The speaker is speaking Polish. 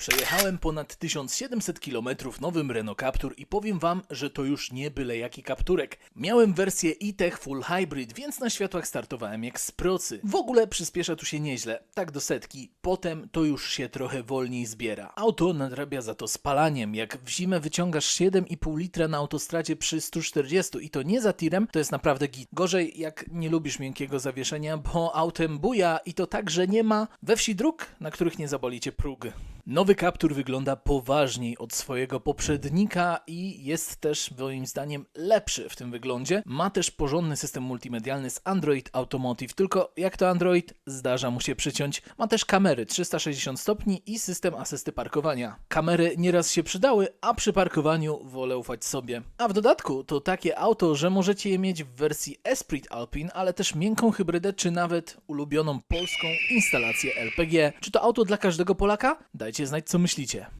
Przejechałem ponad 1700 km nowym Renault Captur i powiem wam, że to już nie byle jaki kapturek. Miałem wersję e-tech Full Hybrid, więc na światłach startowałem jak z procy. W ogóle przyspiesza tu się nieźle, tak do setki. Potem to już się trochę wolniej zbiera. Auto nadrabia za to spalaniem. Jak w zimę wyciągasz 7,5 litra na autostradzie przy 140 i to nie za tirem, to jest naprawdę git. Gorzej jak nie lubisz miękkiego zawieszenia, bo autem buja i to tak, że nie ma we wsi dróg, na których nie zaboli cię próg. Nowy Captur wygląda poważniej od swojego poprzednika i jest też moim zdaniem lepszy w tym wyglądzie. Ma też porządny system multimedialny z Android Automotive, tylko jak to Android zdarza mu się przyciąć. Ma też kamery 360 stopni i system asysty parkowania. Kamery nieraz się przydały, a przy parkowaniu wolę ufać sobie. A w dodatku to takie auto, że możecie je mieć w wersji Esprit Alpine, ale też miękką hybrydę czy nawet ulubioną polską instalację LPG. Czy to auto dla każdego Polaka? Dajcie znać co myślicie.